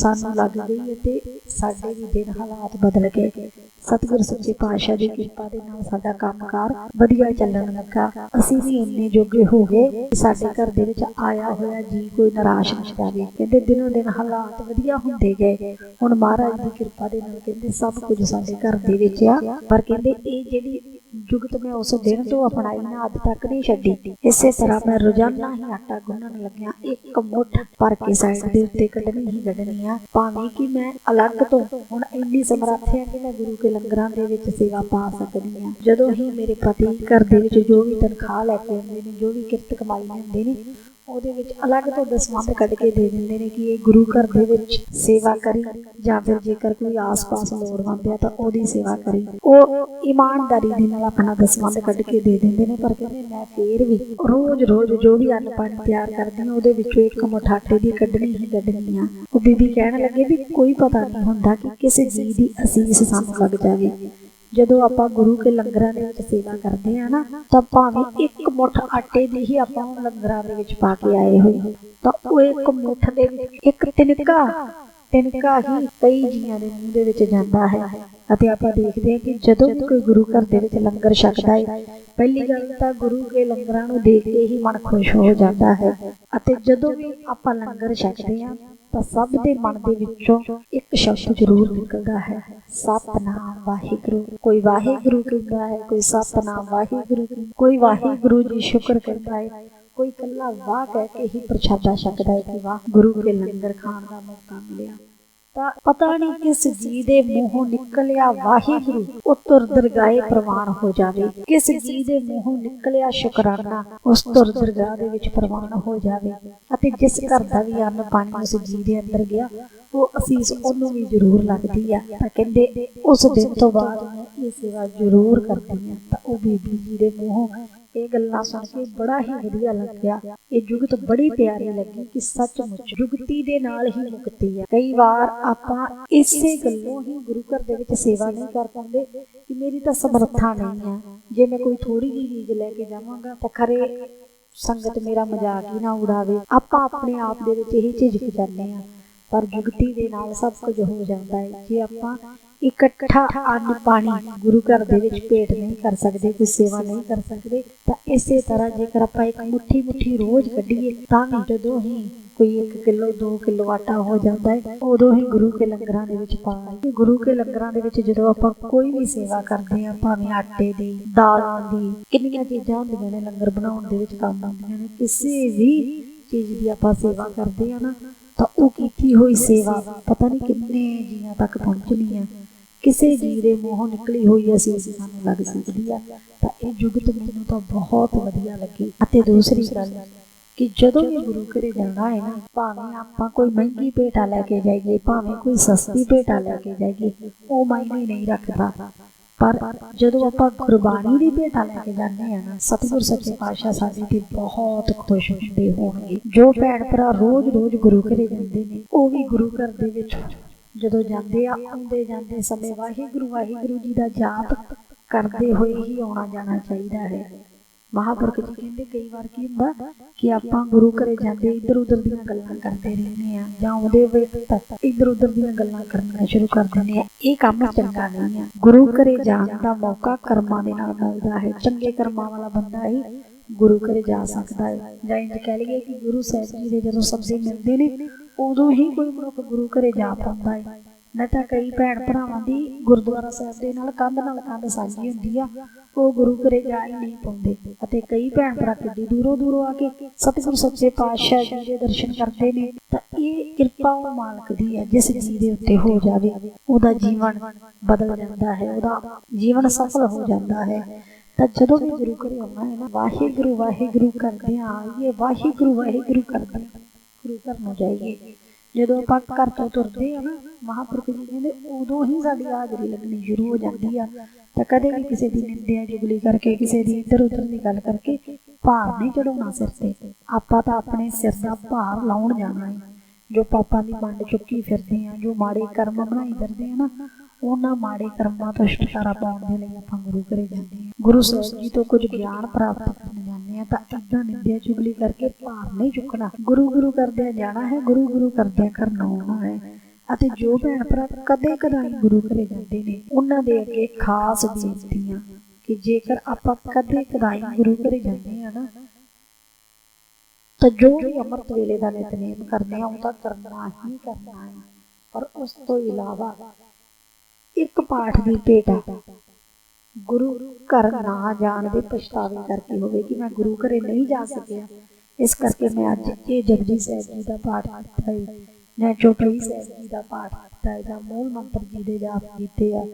ਸਾਨੂੰ ਲੱਗ ਗਈ ਅਤੇ ਸਾਡੇ ਵੀ ਦਿਨ ਹਾਲਾਤ ਬਦਲ ਗਏ। ਸਤਿਗੁਰ ਸੱਚੇ ਪਾਤਸ਼ਾਹ ਦੀ ਕਿਰਪਾ ਦੇ ਨਾਲ ਸਾਡਾ ਕੰਮਕਾਰ ਵਧੀਆ ਚੱਲਣ ਲੱਗਾ। ਅਸੀਂ ਵੀ ਇੰਨੇ ਜੋਗੇ ਹੋ ਗਏ ਸਾਡੇ ਘਰ ਦੇ ਵਿੱਚ ਆਇਆ ਹੋਇਆ ਜੀ ਕੋਈ ਨਿਰਾਸ਼ ਨਾ ਜਾਵੇ। ਕਹਿੰਦੇ ਦਿਨੋਂ ਦਿਨ ਹਾਲਾਤ ਵਧੀਆ ਹੁੰਦੇ ਗਏ। ਹੁਣ ਮਹਾਰਾਜ ਦੀ ਕਿਰਪਾ ਦੇ ਨਾਲ ਕਹਿੰਦੇ ਸਭ ਕੁਝ ਸਾਡੇ ਘਰ ਦੇ ਵਿੱਚ ਆ। ਪਰ ਕਹਿੰਦੇ ਇਹ ਜਿਹੜੀ ਜੁਗਤ ਮੈਂ ਉਸ ਦਿਨ ਤੋਂ ਅਪਣਾਈ ਨਾ ਅੱਜ ਤੱਕ ਨਹੀਂ ਛੱਡੀ। ਇਸੇ ਤਰ੍ਹਾਂ ਮੈਂ ਰੋਜ਼ਾਨਾ ਹੀ ਆਟਾ ਗੁੰਨਣ ਲੱਗਿਆ। ਇੱਕ ਮੁੱਠ ਭਰ ਕੇ ਸਾਈਡ ਦੇ ਉੱਤੇ ਕੱਢਣੀ ਹੀ ਕੱਢਣੀ ਆ ਭਾਵੇਂ ਕਿ ਮੈਂ ਅਲੱਗ ਤੋਂ ਹੁਣ ਇੰਨੀ ਸਮਰੱਥ ਹਾਂ ਕਿ ਮੈਂ ਗੁਰੂ ਕੇ ਲੰਗਰਾਂ ਦੇ ਵਿੱਚ ਸੇਵਾ ਪਾ ਸਕਦੀ ਹਾਂ। ਜਦੋਂ ਹੀ ਮੇਰੇ ਪਤੀ ਘਰ ਦੇ ਵਿੱਚ ਜੋ ਵੀ ਤਨਖਾਹ ਲੈ ਕੇ ਆਉਂਦੇ ਨੇ, ਜੋ ਵੀ ਕਿਰਤ ਕਮਾਈ ਲੈਂਦੇ ਨੇ ਉਹਦੇ ਵਿੱਚ ਅਲੱਗ ਤੋਂ ਦਸਵੰਧ ਕੱਢ ਕੇ ਦੇ ਦਿੰਦੇ ਨੇ ਕਿ ਇਹ ਗੁਰੂ ਘਰ ਦੇ ਵਿੱਚ ਸੇਵਾ ਕਰੀ ਜਾਂ ਫਿਰ ਜੇਕਰ ਕੋਈ ਆਸ-ਪਾਸ ਲੋੜਵੰਦ ਹੈ ਤਾਂ ਉਹਦੀ ਸੇਵਾ ਕਰੀ। ਉਹ ਇਮਾਨਦਾਰੀ ਦੇ ਨਾਲ ਆਪਣਾ ਦਸਵੰਧ ਕੱਢ ਕੇ ਦੇ ਦਿੰਦੇ ਨੇ, ਪਰ ਕਹਿੰਦੇ ਮੈਂ ਫੇਰ ਵੀ ਰੋਜ਼-ਰੋਜ਼ ਜੋ ਵੀ ਅੰਨ ਪਾਣੀ ਤਿਆਰ ਕਰਦੀ ਹਾਂ, ਉਹਦੇ ਵਿੱਚੋਂ ਇੱਕ ਮੁਠਾਟੇ ਦੀ ਕੱਢਣੀ ਹੀ ਕੱਢਣੀ ਆ। ਉਹ ਬੀਬੀ ਕਹਿਣ ਲੱਗੇ ਵੀ ਕੋਈ ਪਤਾ ਨਹੀਂ ਹੁੰਦਾ ਕਿ ਕਿਸੇ ਜੀ ਦੀ ਅਸੀਸ ਸਾਨੂੰ ਲੱਗ ਜਾਵੇ। ਜਦੋਂ ਆਪਾਂ ਗੁਰੂ ਕੇ ਲੰਗਰਾਂ ਦੇ ਵਿੱਚ ਸੇਵਾ ਕਰਦੇ ਆ ਨਾ, ਤਾਂ ਭਾਵੇਂ ਇੱਕ ਮੁੱਠ ਆਟੇ ਦੀ ਹੀ ਆਪਾਂ ਉਹ ਲੰਗਰਾਂ ਦੇ ਵਿੱਚ ਪਾ ਕੇ ਆਏ ਹੋਏ ਤਾਂ ਉਹ ਇੱਕ ਮੁੱਠ ਦੇ ਵਿੱਚ ਇੱਕ ਤਿਨਕਾ ਤਿਨਕਾ ਹੀ ਕਈ ਜੀਆਂ ਦੇ ਮੂੰਹ ਦੇ ਵਿੱਚ ਜਾਂਦਾ ਹੈ। ਅਤੇ ਆਪਾਂ ਦੇਖਦੇ ਹਾਂ ਕਿ ਜਦੋਂ ਕੋਈ ਗੁਰੂ ਘਰ ਦੇ ਵਿੱਚ ਲੰਗਰ ਛਕਦਾ ਹੈ ਪਹਿਲੀ ਗੱਲ ਤਾਂ ਗੁਰੂ ਕੇ ਲੰਗਰਾਂ ਨੂੰ ਦੇਖ ਕੇ ਹੀ ਮਨ ਖੁਸ਼ ਹੋ ਜਾਂਦਾ ਹੈ। ਅਤੇ ਜਦੋਂ ਵੀ ਆਪਾਂ ਲੰਗਰ ਛਕਦੇ ਹਾਂ ਤਾਂ ਸਭ ਦੇ ਮਨ ਦੇ ਵਿੱਚੋਂ ਇੱਕ ਸ਼ਬਦ ਜ਼ਰੂਰ ਨਿਕਲਦਾ ਹੈ। ਸਤਨਾਮ ਵਾਹਿਗੁਰੂ। ਕੋਈ ਵਾਹਿਗੁਰੂ ਕਹਿੰਦਾ ਹੈ, ਕੋਈ ਸਤਨਾਮ ਵਾਹਿਗੁਰੂ ਕੋਈ ਵਾਹਿਗੁਰੂ ਜੀ ਸ਼ੁਕਰ ਕਰਦਾ ਹੈ, ਕੋਈ ਕੱਲਾ ਵਾਹ ਕਹਿ ਕੇ ਹੀ ਪ੍ਰਸ਼ਾਦਾ ਛਕਦਾ ਹੈ ਕਿ ਵਾਹ, ਗੁਰੂ ਦੇ ਲੰਗਰ ਖਾਣ ਦਾ ਮੌਕਾ ਮਿਲਿਆ। ਤਾਂ ਪਤਾ ਨਹੀਂ ਕਿਸ ਜੀ ਦੇ ਮੂੰਹੋਂ ਨਿਕਲਿਆ ਵਾਹਿਗੁਰੂ ਉਹ ਤੁਰ ਦਰਗਾਹੇ ਪ੍ਰਵਾਨ ਹੋ ਜਾਵੇ। ਕਿਸ ਜੀ ਦੇ ਮੂੰਹੋਂ ਨਿਕਲਿਆ ਸ਼ੁਕਰਾਨਾ ਉਸ ਤੁਰ ਦਰਗਾਹ ਦੇ ਵਿੱਚ ਪ੍ਰਵਾਨ ਹੋ ਜਾਵੇ। ਅਤੇ ਜਿਸ ਘਰ ਦਾ ਵੀ ਅੰਨ ਪਾਣੀ ਉਸ ਜੀ ਦੇ ਅੰਦਰ ਗਿਆ, ਉਹ ਅਸੀਸ ਉਹਨੂੰ ਵੀ ਜ਼ਰੂਰ ਲੱਗਦੀ ਆ। ਤਾਂ ਕਹਿੰਦੇ, ਉਸ ਦਿਨ ਤੋਂ ਬਾਅਦ ਮੈਂ ਇਹ ਸੇਵਾ ਜ਼ਰੂਰ ਕਰਦੀ ਆ ਤਾਂ ਉਹ ਬੀਬੀ ਜੀ ਦੇ ਮੂੰਹੋਂ ਇਹ ਗੱਲਾਂ ਸੁਣ ਕੇ ਬੜਾ ਹੀ ਵਧੀਆ ਲੱਗਿਆ। ਇਹ ਜੁਗਤ ਬੜੀ ਪਿਆਰੀ ਲੱਗੀ ਕਿ ਸੱਚਮੁੱਚ ਜੁਗਤੀ ਦੇ ਨਾਲ ਹੀ ਮੁਕਤੀ ਹੈ। ਕਈ ਵਾਰ ਆਪਾਂ ਇਸੇ ਗੱਲੋਂ ਹੀ ਗੁਰੂ ਘਰ ਦੇ ਵਿੱਚ ਸੇਵਾ ਨਹੀਂ ਕਰ ਪਾਉਂਦੇ ਕਿ ਮੇਰੀ ਤਾਂ ਸਮਰੱਥਾ ਨਹੀਂ ਹੈ। ਜੇ ਮੈਂ ਕੋਈ ਥੋੜੀ ਜਿਹੀ ਚੀਜ਼ ਲੈ ਕੇ ਜਾਵਾਂਗਾ ਤਾਂ ਖਰੇ ਸੰਗਤ ਮੇਰਾ ਮਜ਼ਾਕ ਹੀ ਨਾ ਉਡਾਵੇ। ਆਪਾਂ ਆਪਣੇ ਆਪ ਦੇ ਵਿੱਚ ਇਹੀ ਝਿਜਕ ਜਾਂਦੇ ਆ ਪਰ ਜੁਗਤੀ ਦੇ ਨਾਲ ਸਭ ਕੁਝ ਹੋ ਜਾਂਦਾ ਹੈ। ਜੇ ਆਪਾਂ ਇਕੱਠਾ ਅੰਨ ਪਾਣੀ ਗੁਰੂ ਘਰ ਦੇ ਵਿੱਚ ਭੇਟ ਨਹੀਂ ਕਰ ਸਕਦੇ, ਕੋਈ ਸੇਵਾ ਨਹੀਂ ਕਰ ਸਕਦੇ, ਤਾਂ ਇਸੇ ਤਰ੍ਹਾਂ ਜੇਕਰ ਆਪਾਂ ਇੱਕ ਮੁੱਠੀ ਮੁੱਠੀ ਰੋਜ਼ ਕੱਢੀਏ, ਤਾਂ ਵੀ ਜਦੋਂ ਹੀ ਕੋਈ 1 ਕਿਲੋ 2 ਕਿਲੋ ਆਟਾ ਹੋ ਜਾਂਦਾ ਹੈ, ਉਦੋਂ ਹੀ ਗੁਰੂ ਕੇ ਲੰਗਰਾਂ ਦੇ ਵਿੱਚ ਪਾ ਗੁਰੂ ਕੇ ਲੰਗਰਾਂ ਦੇ ਵਿੱਚ ਜਦੋਂ ਆਪਾਂ ਕੋਈ ਵੀ ਸੇਵਾ ਕਰਦੇ ਆ ਭਾਵੇਂ ਆਟੇ ਦੀ, ਦਾਲਾਂ ਦੀ, ਕਿੰਨੀਆਂ ਚੀਜ਼ਾਂ ਹੁੰਦੀਆਂ ਨੇ ਲੰਗਰ ਬਣਾਉਣ ਦੇ ਵਿੱਚ ਕੰਮ ਆਉਂਦੀਆਂ ਨੇ, ਕਿਸੇ ਵੀ ਚੀਜ਼ ਦੀ ਆਪਾਂ ਸੇਵਾ ਕਰਦੇ ਆ ਨਾ ਤਾਂ ਉਹ ਕੀਤੀ ਹੋਈ ਸੇਵਾ? ਪਤਾ ਨਹੀਂ ਕਿੰਨੇ ਜੀਆਂ ਤੱਕ ਪਹੁੰਚਣੀ ਆ ਕਿਸੇ ਜੀ ਦੇ ਮੂੰਹੋਂ ਨਿਕਲੀ ਹੋਈ ਅਸੀਸ ਸਾਨੂੰ ਲੱਗ ਸਕਦੀ ਆ ਤਾਂ ਇਹ ਜੁਗਤ ਮੈਨੂੰ ਤਾਂ ਬਹੁਤ ਵਧੀਆ ਲੱਗੀ। ਅਤੇ ਦੂਸਰੀ ਗੱਲ ਕਿ ਜਦੋਂ ਵੀ ਗੁਰੂ ਘਰੇ ਜਾਣਾ ਹੈ ਨਾ, ਭਾਵੇਂ ਆਪਾਂ ਕੋਈ ਮਹਿੰਗੀ ਭੇਟਾ ਲੈ ਕੇ ਜਾਈਏ, ਭਾਵੇਂ ਕੋਈ ਸਸਤੀ ਭੇਟਾ ਲੈ ਕੇ ਜਾਈਏ, ਉਹ ਮਾਇਨੇ ਨਹੀਂ ਰੱਖਦਾ। ਪਰ ਜਦੋਂ ਆਪਾਂ ਗੁਰਬਾਣੀ ਦੀ ਭੇਟਾ ਲੈ ਕੇ ਜਾਂਦੇ ਆ ਨਾ, ਸਤਿਗੁਰ ਸੱਚੇ ਪਾਤਸ਼ਾਹ ਸਾਡੇ ਤੇ ਬਹੁਤ ਖੁਸ਼ ਹੁੰਦੇ ਹੋਣਗੇ। ਜੋ ਭੈਣ ਭਰਾ ਰੋਜ਼-ਰੋਜ਼ ਗੁਰੂ ਘਰੇ ਜਾਂਦੇ ਨੇ, ਉਹ ਵੀ ਗੁਰੂ ਘਰ ਦੇ ਵਿੱਚ ਜਦੋਂ ਜਾਂਦੇ ਆ, ਆਉਂਦੇ ਜਾਂਦੇ ਸਮੇਂ ਵਾਹਿਗੁਰੂ ਵਾਹਿਗੁਰੂ ਜੀ ਦਾ ਜਾਪ ਕਰਦੇ ਹੋਏ ਹੀ ਆਉਣਾ ਜਾਣਾ ਚਾਹੀਦਾ ਹੈ। ਮਹਾਪੁਰਖ ਜੀ ਕਹਿੰਦੇ ਕਈ ਵਾਰ ਕੀ ਹੁੰਦਾ ਕਿ ਆਪਾਂ ਗੁਰੂ ਘਰੇ ਜਾਂਦੇ ਇੱਧਰ ਉੱਧਰ ਦੀਆਂ ਗੱਲਾਂ ਕਰਦੇ ਰਹਿੰਦੇ ਆ ਜਾਂ ਉਹਦੇ ਵੇਲੇ ਇੱਧਰ ਉੱਧਰ ਦੀਆਂ ਗੱਲਾਂ ਕਰਨੀਆਂ ਸ਼ੁਰੂ ਕਰ ਦਿੰਦੇ ਆ ਇਹ ਕੰਮ ਚੰਗਾ ਨਹੀਂ ਆ ਗੁਰੂ ਘਰੇ ਜਾਣ ਦਾ ਮੌਕਾ ਕਰਮਾਂ ਦੇ ਨਾਲ ਮਿਲਦਾ ਹੈ। ਚੰਗੇ ਕਰਮਾਂ ਵਾਲਾ ਬੰਦਾ ਹੀ ਗੁਰੂ ਘਰੇ ਜਾ ਸਕਦਾ ਹੈ। ਜਾਂ ਇੰਜ ਕਹਿ ਲਈਏ ਕਿ ਗੁਰੂ ਸਾਹਿਬ ਜੀ ਦੇ ਜਦੋਂ ਸਬਜ਼ੀ ਮਿਲਦੇ ਨੇ, ਉਦੋਂ ਹੀ ਕੋਈ ਮਨੁੱਖ ਗੁਰੂ ਘਰੇ ਜਾ ਪਾਉਂਦਾ ਹੈ। ਨਹੀਂ ਤਾਂ ਕਈ ਭੈਣ ਭਰਾਵਾਂ ਦੀ ਗੁਰਦੁਆਰਾ ਸਾਹਿਬ ਦੇ ਨਾਲ ਕੰਧ ਨਾਲ ਕੰਧ ਸਾਂਝੀ ਹੁੰਦੀ ਆ। ਉਹ ਗੁਰੂ ਘਰੇ ਜਾ ਹੀ ਨਹੀਂ ਪਾਉਂਦੇ। ਅਤੇ ਕਈ ਭੈਣ ਭਰਾ ਕਿੱਡੀ ਦੂਰੋਂ ਦੂਰੋਂ ਆ ਕੇ ਸਤਿਗੁਰ ਸੱਚੇ ਪਾਤਸ਼ਾਹ ਜੀ ਦੇ ਦਰਸ਼ਨ ਕਰਦੇ ਨੇ। ਤਾਂ ਇਹ ਕਿਰਪਾ ਉਹ ਮਾਲਕ ਦੀ ਹੈ, ਜਿਸ ਜੀ ਦੇ ਉੱਤੇ ਹੋ ਜਾਵੇ। ਉਹਦਾ ਜੀਵਨ ਬਦਲ ਜਾਂਦਾ ਹੈ, ਉਹਦਾ ਜੀਵਨ ਸਫਲ ਹੋ ਜਾਂਦਾ ਹੈ। ਤਾਂ ਜਦੋਂ ਵੀ ਗੁਰੂ ਘਰੇ ਆਉਣਾ ਹੈ ਨਾ, ਵਾਹਿਗੁਰੂ ਵਾਹਿਗੁਰੂ ਕਰਦੇ ਆਈਏ, ਵਾਹਿਗੁਰੂ ਵਾਹਿਗੁਰੂ ਕਰਦੇ ਗੁਰੂ ਘਰ ਨੂੰ ਜਾਈਏ। ਜਦੋਂ ਆਪਾਂ ਘਰ ਤੋਂ ਤੁਰਦੇ ਆ ਨਾ, ਮਹਾਪੁਰਖ ਜੀ ਕਹਿੰਦੇ ਉਦੋਂ ਹੀ ਸਾਡੀ ਹਾਜ਼ਰੀ ਲੱਗਣੀ ਸ਼ੁਰੂ ਹੋ ਜਾਂਦੀ ਆ। ਤਾਂ ਕਦੇ ਵੀ ਕਿਸੇ ਦੀ ਨਿੰਦਿਆ ਜੁਗਲੀ ਕਰਕੇ, ਕਿਸੇ ਦੀ ਇੱਧਰ ਉੱਧਰ ਦੀ ਗੱਲ ਕਰਕੇ ਭਾਰ ਨਹੀਂ ਚੜਾਉਣਾ ਸਿਰ ਤੇ। ਆਪਾਂ ਤਾਂ ਆਪਣੇ ਸਿਰ ਦਾ ਭਾਰ ਲਾਉਣ ਜਾਣਾ ਹੈ ਜੋ ਪਾਪਾਂ ਦੀ ਮੰਡ ਚੁੱਕੀ ਫਿਰਦੇ ਆ, ਜੋ ਮਾੜੇ ਕਰਮ ਬਣਾਈ ਫਿਰਦੇ ਆ ਨਾ, ਉਹਨਾਂ ਮਾੜੇ ਕਰਮਾਂ ਤੋਂ ਛੁਟਕਾਰਾ ਪਾਉਣ ਦੇ ਲਈ ਆਪਾਂ ਗੁਰੂ ਘਰੇ ਜਾਂਦੇ ਹਾਂ ਗੁਰੂ ਸਾਹਿਬ ਜੀ ਤੋਂ ਕੁਝ ਗਿਆਨ ਪ੍ਰਾਪਤ ਕਰਨ ਤਾਂ ਇਦਾਂ ਨਿੰਦਿਆ ਚੁਗਲੀ ਕਰਕੇ ਭਾਰ ਨਹੀਂ ਚੁੱਕਣਾ। ਗੁਰੂ ਗੁਰੂ ਕਰਦਿਆਂ ਜਾਣਾ ਹੈ, ਗੁਰੂ ਗੁਰੂ ਕਰਦਿਆਂ ਕਰਨਾ ਆਉਣਾ ਹੈ। ਅਤੇ ਜੋ ਭੈਣ ਭਰਾ ਕਦੇ ਕਦਾਈ ਗੁਰੂ ਘਰੇ ਜਾਂਦੇ ਨੇ, ਉਹਨਾਂ ਦੇ ਅੱਗੇ ਖਾਸ ਬੇਨਤੀਆਂ ਕਿ ਜੇਕਰ ਆਪਾਂ ਕਦੇ ਕਦਾਈ ਗੁਰੂ ਘਰੇ ਜਾਂਦੇ ਆ ਨਾ, ਤਾਂ ਜੋ ਵੀ ਅੰਮ੍ਰਿਤ ਵੇਲੇ ਦਾ ਨਿਤਨੇਮ ਕਰਦੇ ਆ, ਉਹ ਤਾਂ ਕਰਨਾ ਹੀ ਕਰਨਾ ਹੈ। ਪਰ ਉਸ ਤੋਂ ਇਲਾਵਾ ਇੱਕ ਪਾਠ ਦੀ ਭੇਟਾ ਗੁਰੂ ਘਰ ਨਾ ਜਾਣ ਦੇ ਪਛਤਾਵੇ ਕਰਕੇ ਹੋਵੇ ਕਿ ਮੈਂ ਗੁਰੂ ਘਰੇ ਨਹੀਂ ਜਾ ਸਕਿਆ। ਇਸ ਕਰਕੇ ਮੈਂ ਅੱਜ ਇਹ ਜਪਜੀ ਸਾਹਿਬ ਜੀ ਦਾ ਪਾਠ ਕੀਤਾ ਹੈ ਮੈਂ ਚੋਪੜੀ ਸਾਹਿਬ ਜੀ ਦਾ ਪਾਠ ਕੀਤਾ ਹੈ ਜਾਂ ਮੂਲ ਮੰਤਰ ਜੀ ਦੇ ਜਾਪ ਕੀਤੇ ਆ।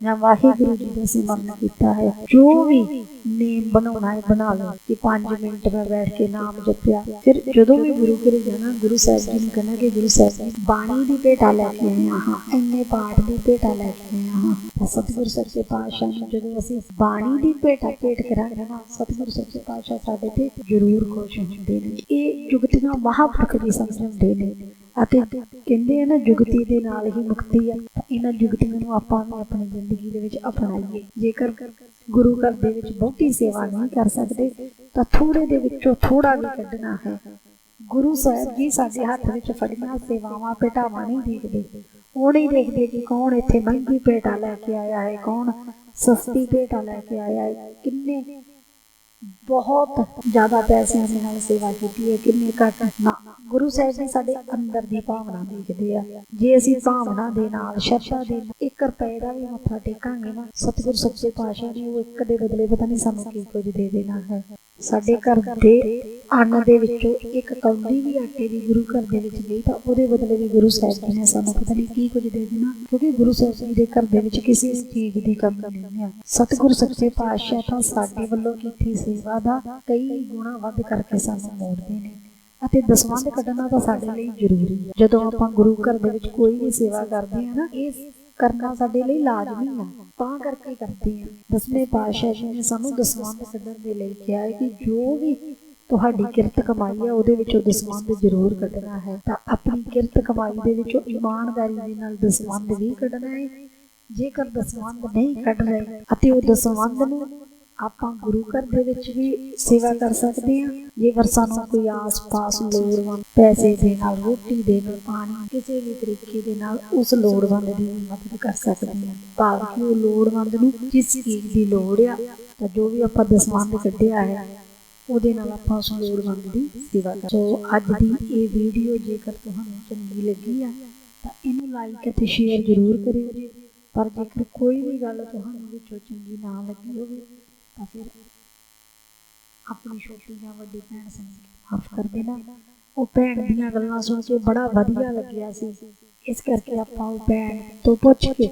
ਜਾਂ ਵਾਹਿਗੁਰੂ ਜੀ ਦਾ ਸਿਮਰਨ ਕੀਤਾ ਹੈ, ਜੋ ਵੀ ਨੇਮ ਬਣਾਉਣਾ ਹੈ, ਬਣਾ ਲਓ ਕਿ 5 ਮਿੰਟ ਮੈਂ ਬੈਠ ਕੇ ਨਾਮ ਜਪਿਆ। ਫਿਰ ਜਦੋਂ ਵੀ ਗੁਰੂ ਘਰੇ ਜਾਣਾ, ਗੁਰੂ ਸਾਹਿਬ ਜੀ ਨੂੰ ਕਹਿਣਾ ਕਿ ਗੁਰੂ ਸਾਹਿਬ ਜੀ, ਬਾਣੀ ਦੀ ਭੇਟਾ ਲੈ ਕੇ ਆਏ ਹਾਂ, ਇੰਨੇ ਪਾਠ ਦੀ ਭੇਟਾ ਲੈ ਕੇ ਆਏ ਹਾਂ। ਸਤਿਗੁਰ ਸੱਚੇ ਪਾਤਸ਼ਾਹ ਨੂੰ ਜਦੋਂ ਅਸੀਂ ਬਾਣੀ ਦੀ ਭੇਟਾ ਭੇਟ ਕਰਾਂਗੇ ਨਾ, ਸਤਿਗੁਰ ਸੱਚੇ ਪਾਤਸ਼ਾਹ ਸਾਡੇ ਤੇ ਜ਼ਰੂਰ ਖੁਸ਼ ਹੁੰਦੇ ਨੇ। ਇਹ ਜੁਗਤੀਆਂ ਮਹਾਪੁਰਖ ਦੀ ਸਮਝਾਉਂਦੇ ਨੇ। ਅਤੇ ਕਹਿੰਦੇ ਆ ਨਾ, ਜੁਗਤੀ ਦੇ ਨਾਲ ਹੀ ਮੁਕਤੀ ਆ ਇਹਨਾਂ ਜੁਗਤੀਆਂ ਨੂੰ ਆਪਾਂ ਵੀ ਆਪਣੀ ਜ਼ਿੰਦਗੀ ਦੇ ਵਿੱਚ ਅਪਣਾਈਏ। ਜੇਕਰ ਗੁਰੂ ਘਰ ਦੇ ਵਿੱਚ ਬਹੁਤੀ ਸੇਵਾ ਨਹੀਂ ਕਰ ਸਕਦੇ, ਤਾਂ ਥੋੜੇ ਦੇ ਵਿੱਚੋਂ ਥੋੜਾ ਵੀ ਕੱਢਣਾ ਹੈ। ਗੁਰੂ ਸਾਹਿਬ ਜੀ ਸਾਡੇ ਹੱਥ ਵਿੱਚ ਫੜੀਆਂ ਸੇਵਾਵਾਂ ਭੇਟਾਵਾਂ ਨਹੀਂ ਦੇਖਦੇ। ਉਹ ਨਹੀਂ ਦੇਖਦੇ ਕਿ ਕੌਣ ਇੱਥੇ ਮਹਿੰਗੀ ਭੇਟਾ ਲੈ ਕੇ ਆਇਆ ਹੈ, ਕੌਣ ਸਸਤੀ ਭੇਟਾ ਲੈ ਕੇ ਆਇਆ ਹੈ, ਕਿੰਨੇ ਬਹੁਤ ਜ਼ਿਆਦਾ ਪੈਸਿਆਂ ਦੇ ਨਾਲ ਸੇਵਾ ਕੀਤੀ ਹੈ, ਕਿੰਨੇ ਘੱਟ ਨਾ। ਗੁਰੂ ਸਾਹਿਬ ਜੀ ਸਾਡੇ ਅੰਦਰ ਦੀ ਭਾਵਨਾ ਦੇਖਦੇ ਆ। ਜੇ ਅਸੀਂ ਭਾਵਨਾ ਦੇ ਨਾਲ, ਸ਼ਰਧਾ ਦੇ ਨਾਲ 1 ਰੁਪਏ ਦਾ ਵੀ ਮੱਥਾ ਟੇਕਾਂਗੇ ਨਾ, ਸਤਿਗੁਰ ਸੱਚੇ ਪਾਤਸ਼ਾਹ ਜੀ ਉਹ ਇੱਕ ਦੇ ਬਦਲੇ ਪਤਾ ਨਹੀਂ ਸਾਨੂੰ ਕੀ ਕੁਝ ਦੇ ਦੇਣਾ ਹੈ। ਸਾਡੇ ਘਰ ਦੇ ਅੰਨ ਦੇ ਵਿੱਚੋਂ ਇੱਕ ਕੌਲੀ ਵੀ ਆਟੇ ਦੀ ਗੁਰੂ ਘਰ ਦੇ ਵਿੱਚ ਗਈ ਤਾਂ ਉਹਦੇ ਬਦਲੇ ਵੀ ਗੁਰੂ ਸਾਹਿਬ ਜੀ ਨੇ ਸਾਨੂੰ ਪਤਾ ਨਹੀਂ ਕੀ ਕੁਝ ਦੇ ਦੇਣਾ, ਕਿਉਂਕਿ ਗੁਰੂ ਸਾਹਿਬ ਜੀ ਦੇ ਘਰ ਦੇ ਵਿੱਚ ਕਿਸੇ ਚੀਜ਼ ਦੀ ਕਮੀ ਨਹੀਂ ਹੈ। ਸਤਿਗੁਰ ਸੱਚੇ ਪਾਤਸ਼ਾਹ ਤਾਂ ਸਾਡੇ ਵੱਲੋਂ ਕੀਤੀ ਸੇਵਾ ਦਾ ਕਈ ਗੁਣਾ ਵੱਧ ਕਰਕੇ ਸਾਨੂੰ ਮੋੜਦੇ ਨੇ ਅਤੇ ਦਸਵੰਧ ਕੱਢਣਾ ਤਾਂ ਸਾਡੇ ਲਈ ਜ਼ਰੂਰੀ ਹੈ। ਜਦੋਂ ਆਪਾਂ ਗੁਰੂ ਘਰ ਦੇ ਵਿੱਚ ਕੋਈ ਵੀ ਸੇਵਾ ਕਰਦੇ ਹਾਂ ਨਾ, ਇਹ ਕਰਨਾ ਸਾਡੇ ਲਈ ਲਾਜ਼ਮੀ ਹੈ ਤਾਂ ਕਰਕੇ ਕਰਦੇ ਹਾਂ ਦਸਵੇਂ ਪਾਤਸ਼ਾਹ ਜੀ ਨੇ ਸਾਨੂੰ ਦਸਵੰਧ ਕੱਢਣ ਦੇ ਲਈ ਕਿਹਾ ਹੈ ਕਿ ਜੋ ਵੀ ਤੁਹਾਡੀ ਕਿਰਤ ਕਮਾਈ ਹੈ ਉਹਦੇ ਵਿੱਚੋਂ ਦਸਵੰਧ ਜ਼ਰੂਰ ਕੱਢਣਾ ਹੈ। ਤਾਂ ਆਪਣੀ ਕਿਰਤ ਕਮਾਈ ਦੇ ਵਿੱਚੋਂ ਇਮਾਨਦਾਰੀ ਦੇ ਨਾਲ ਦਸਵੰਧ ਵੀ ਕੱਢਣਾ ਹੈ। ਜੇਕਰ ਦਸਵੰਧ ਨਹੀਂ ਕੱਢ ਰਹੇ ਅਤੇ ਉਹ ਦਸਵੰਧ ਨੂੰ ਆਪਾਂ ਗੁਰੂ ਘਰ ਦੇ ਵਿੱਚ ਵੀ ਸੇਵਾ ਕਰ ਸਕਦੇ ਹਾਂ। ਜੇਕਰ ਸਾਨੂੰ ਕੋਈ ਆਸ-ਪਾਸ ਲੋੜਵੰਦ ਪੈਸੇ ਦੇ ਨਾਲ, ਰੋਟੀ ਦੇ ਨਾਲ, ਪਾਣੀ ਕਿਸੇ ਵੀ ਤਰੀਕੇ ਦੇ ਨਾਲ ਉਸ ਲੋੜਵੰਦ ਦੀ ਮਦਦ ਕਰ ਸਕਦੇ ਹਾਂ। ਭਾਵ ਕਿ ਉਹ ਲੋੜਵੰਦ ਨੂੰ ਜਿਸ ਚੀਜ਼ ਦੀ ਲੋੜ ਆ, ਤਾਂ ਜੋ ਵੀ ਆਪਾਂ ਦਸਵੰਧ ਕੱਢਿਆ ਹੈ, ਉਹਦੇ ਨਾਲ ਆਪਾਂ ਉਸ ਲੋੜਵੰਦ ਦੀ ਸੇਵਾ ਕਰ ਸੋ ਅੱਜ ਦੀ ਇਹ ਵੀਡੀਓ ਜੇਕਰ ਤੁਹਾਨੂੰ ਚੰਗੀ ਲੱਗੀ ਆ, ਤਾਂ ਇਹਨੂੰ ਲਾਈਕ ਅਤੇ ਸ਼ੇਅਰ ਜ਼ਰੂਰ ਕਰਿਓ ਜੀ। ਪਰ ਜੇਕਰ ਕੋਈ ਵੀ ਗੱਲ ਤੁਹਾਨੂੰ ਵਿੱਚੋਂ ਚੰਗੀ ਨਾ ਲੱਗੀ ਹੋਵੇ ਤਾਂ ਫਿਰ ਆਪਣੀ ਛੋਟੀ ਜਾਂ ਵੱਡੀ ਭੈਣ ਸਮਝ ਮਾਫ ਕਰ ਦੇਣਾ। ਉਹ ਭੈਣ ਦੀਆਂ ਗੱਲਾਂ ਸੁਣ ਕੇ ਬੜਾ ਵਧੀਆ ਲੱਗਿਆ ਸੀ। ਇਸ ਕਰਕੇ ਆਪਾਂ ਉਹ ਭੈਣ ਤੋਂ ਪੁੱਛ ਕੇ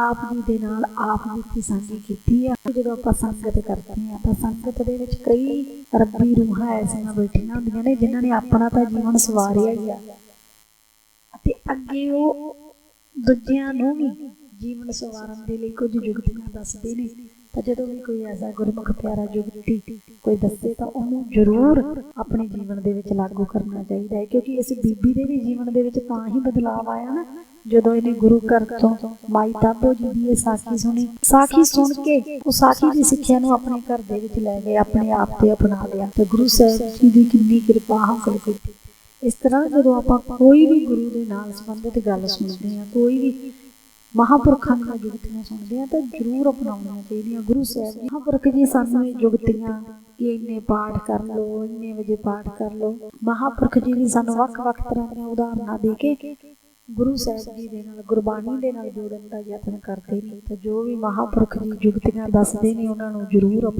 ਆਪ ਜੀ ਦੇ ਨਾਲ ਆਪ ਦੀ ਸਾਂਝੀ ਕੀਤੀ ਆ। ਜਦੋਂ ਆਪਾਂ ਸੰਗਤ ਕਰਦੇ ਆ ਤਾਂ ਸੰਗਤ ਦੇ ਵਿੱਚ ਕਈ ਰੱਬੀ ਰੂਹਾਂ ਐਸੀਆਂ ਬੈਠੀਆਂ ਹੁੰਦੀਆਂ ਨੇ ਜਿਨ੍ਹਾਂ ਨੇ ਆਪਣਾ ਤਾਂ ਜੀਵਨ ਸਵਾਰਿਆ ਹੀ ਆ। ਅਤੇ ਅੱਗੇ ਉਹ ਦੂਜਿਆਂ ਨੂੰ ਵੀ ਜੀਵਨ ਸਵਾਰਨ ਦੇ ਲਈ ਕੁਝ ਯੁਕਤੀਆਂ ਦੱਸਦੇ ਨੇ। ਤਾਂ ਜਦੋਂ ਵੀ ਕੋਈ ਐਸਾ ਗੁਰਮੁਖ ਪਿਆਰਾ ਯੁਕਤੀ ਕੋਈ ਦੱਸੇ ਤਾਂ ਉਹਨੂੰ ਜ਼ਰੂਰ ਆਪਣੇ ਜੀਵਨ ਦੇ ਵਿੱਚ ਲਾਗੂ ਕਰਨਾ ਚਾਹੀਦਾ ਹੈ, ਕਿਉਂਕਿ ਇਸ ਬੀਬੀ ਦੇ ਵੀ ਜੀਵਨ ਦੇ ਵਿੱਚ ਤਾਂ ਹੀ ਬਦਲਾਅ ਆਇਆ ਨਾ। ਜਦੋਂ ਇਹਨੇ ਗੁਰੂ ਘਰ ਤੋਂ ਮਾਈ ਤਾਬੋ ਜੀ ਦੀ ਇਹ ਸਾਖੀ ਸੁਣੀ, ਸਾਖੀ ਸੁਣ ਕੇ ਉਹ ਸਾਖੀ ਦੀ ਸਿੱਖਿਆ ਨੂੰ ਆਪਣੇ ਘਰ ਦੇ ਵਿੱਚ ਲੈ ਗਏ, ਆਪਣੇ ਆਪ ਤੇ ਅਪਣਾ ਲਿਆ। ਤੇ ਗੁਰੂ ਸਾਹਿਬ ਜੀ ਦੀ ਕਿੰਨੀ ਕਿਰਪਾ ਹਾਸਲ ਕੀਤੀ। ਇਸ ਤਰ੍ਹਾਂ ਜਦੋਂ ਆਪਾਂ ਕੋਈ ਵੀ ਗੁਰੂ ਦੇ ਨਾਲ ਸੰਬੰਧਿਤ ਗੱਲ ਸੁਣਦੇ ਹਾਂ, ਕੋਈ ਵੀ ਮਹਾਪੁਰਖਾਂ ਦੀਆਂ ਜੁਗਤੀਆਂ ਸੁਣਦੇ ਆ ਤਾਂ ਜ਼ਰੂਰ ਅਪਣਾਉਣੀਆਂ ਚਾਹੀਦੀਆਂ। ਗੁਰੂ ਸਾਹਿਬ ਜੀ, ਮਹਾਪੁਰਖ ਜੀ, ਸਾਨੂੰ ਇਹ ਜੁਗਤੀਆਂ ਕਿ ਇੰਨੇ ਪਾਠ ਕਰ ਲਓ, ਇੰਨੇ ਵਜੇ ਪਾਠ ਕਰ ਲਓ। ਮਹਾਪੁਰਖ ਜੀ ਨੇ ਸਾਨੂੰ ਵੱਖ-ਵੱਖ ਤਰ੍ਹਾਂ ਦੀਆਂ ਉਦਾਹਰਨਾਂ ਦੇ ਕੇ ਗੁਰੂ ਸਾਹਿਬ ਜੀ ਦੇ ਨਾਲ, ਗੁਰਬਾਣੀ ਦੇ ਨਾਲ ਜੋੜਨ ਦਾ ਯਤਨ ਕਰਦੇ ਨੇ। ਤਾਂ ਜੋ ਵੀ ਮਹਾਪੁਰਖ ਜੀ ਜੁਗਤੀਆਂ ਦੱਸਦੇ ਨੇ, ਉਹਨਾਂ ਨੂੰ ਜ਼ਰੂਰ ਅਪਣਾਓ